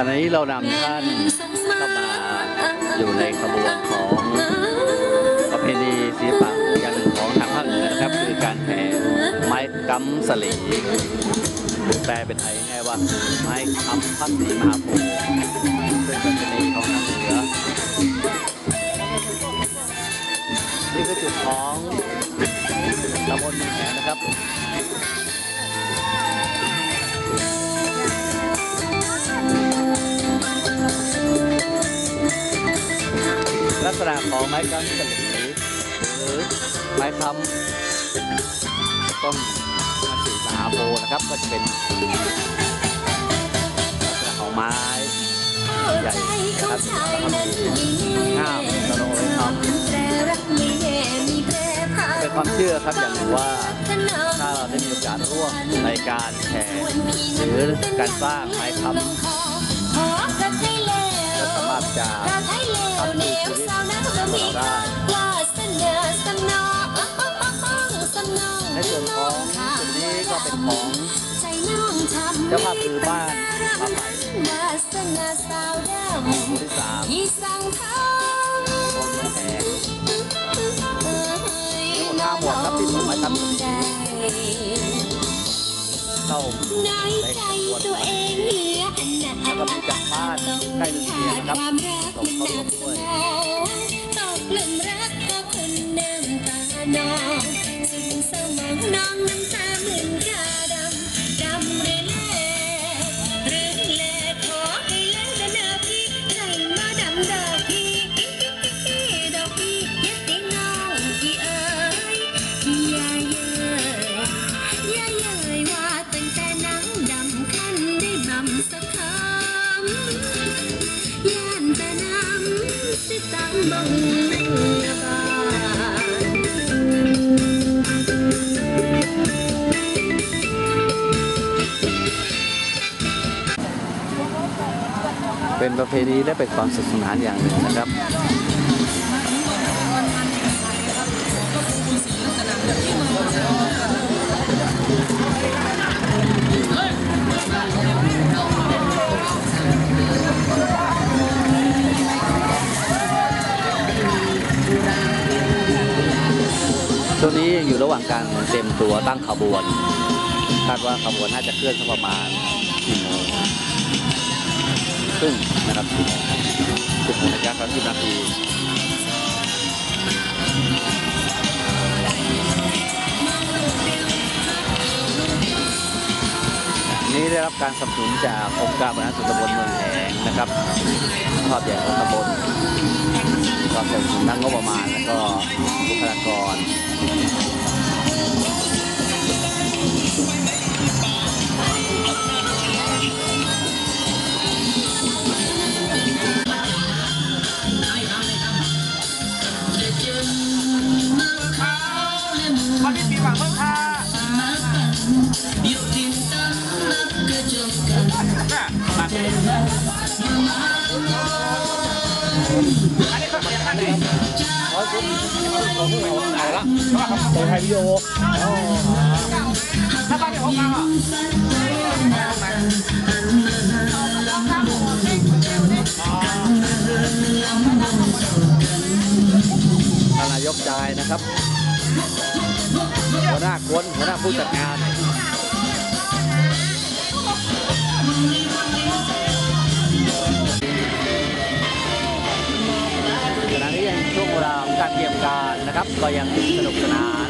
ขณะนี้เรานำท่านเข้ามาอยู่ในขบวนของประเพณีศิลปะอย่างหนึ่งของทางภาคเหนือนะครับ คือการแห่ไม้กำสลีแปลเป็นไทยง่ายว่าไม้คำพัดสีมหาโพธิ์ซึ่งเป็นประเพณีของทางเหนือนี่คือจุดของตำบลมืองแหนะครับ ษณะของไม้กำสลีหรือไม้คำต้นมันสีมหาโพธิ์นะครับ ก็จะเป็นลักษณะของไม้ใหญ่นะครับแล้วก็มีง่ามตะโลไว้ทำเป็นความเชื่อครับอย่างหนึ่งว่าถ้าเราได้มีโอกาสร่วมในการแข่หรือการสร้างไม้คำก็สามารถจะ ในส่วนของจุดนี้ก็เป็นของเจ้าภาพคือบ้านมาใหม่วาสนาสาวดหมู่ที่สามคนเมืองแหงำทั้งหมดห้าหมวดครับที่ส่งมาทำได้เข้าน้อยใจตัวเองเหลืออันหนาแล้วก็มีจากบ้านใกล้เรือนเคียงนะครับความรักส่งมันเข้าหร่วมด้วยมองตกหลุมรักก็คนน้ำตานอง เป็นประเพณีและเป็นความสนุกสนานอย่างหนึ่งนะครับช่วงนี้อยู่ระหว่างการเตรียมตัวตั้งขบวนคาดว่าขบวนน่าจะเคลื่อนสักประมาณ ครึ่งนะครับสิบหกนาฬิกาสามสิบนาทีนี่ได้รับการสนับสนุนจากองค์การบริหารส่วนตำบลเมืองแหงนะครับภาพใหญ่ของตำบลก็สนับสนุนทั้งงบประมาณแล้วก็บุคลากร นายกใจนะครับ หัวหน้ากวนหัวหน้าผู้จัดงาน ครับ ก็ยังสนุกสนาน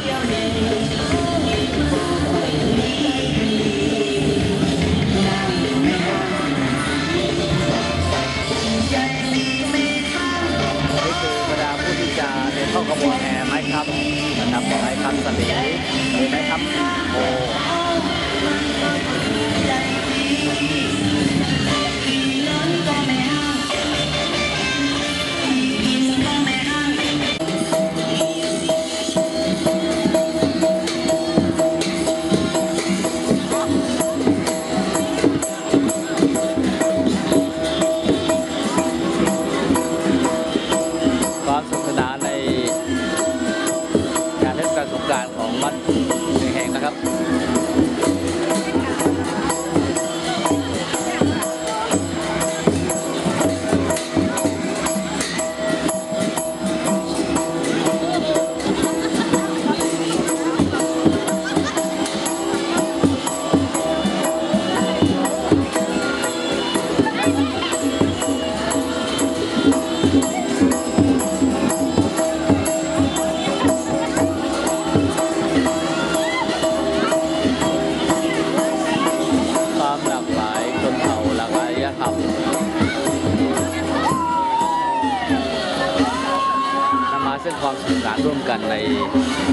ความสนุกสนานร่วมกันใน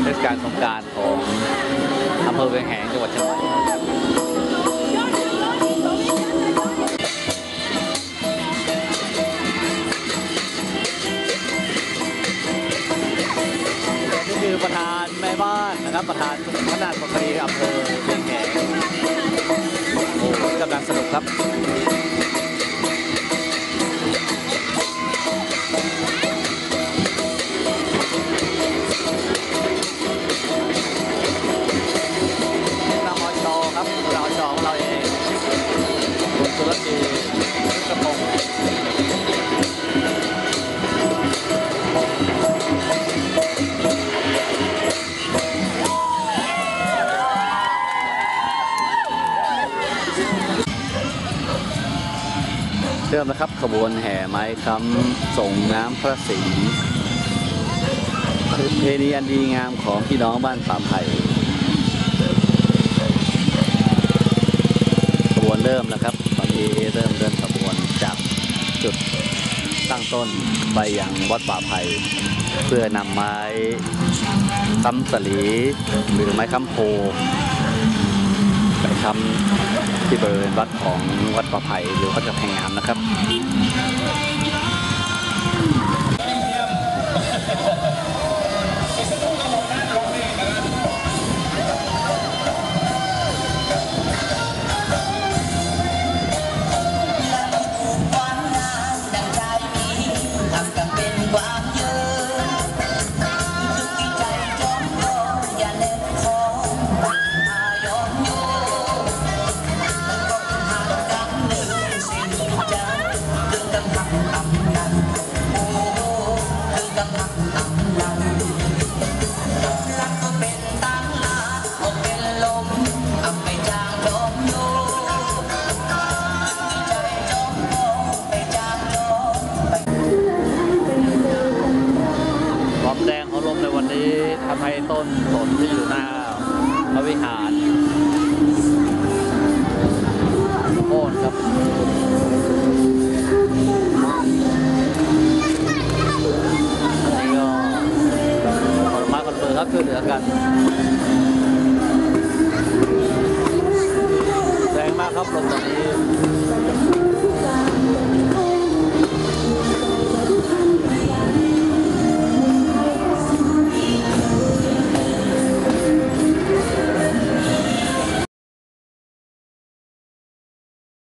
เทศกาลสงการของอำเภอเวียงแหงจังหวัดเชียงใหม่ครับนี่คือประธานแม่บ้านนะครับประธานคณะปกครองอำเภอเวียงแหงกำลังสนุกครับ เริ่มแล้วครับขบวนแห่ไม้คำส่งน้ำพระสิงห์ประเพณีอันดีงามของพี่น้องบ้านป่าไผ่ขบวนเริ่มแล้วครับตอนนี้เริ่มเดินขบวนจากจุดตั้งต้นไปยังวัดป่าไผ่เพื่อนำไม้คำสลีหรือไม้คำโพ ไปคำที่บริเวณวัดของวัดประไผ่หรือวัดกระแพงงามนะครับ อยู่หน้าพระวิหารโอนครับอันนี้ก็ผลไม้คนเบือครับช่วยเหลือกัน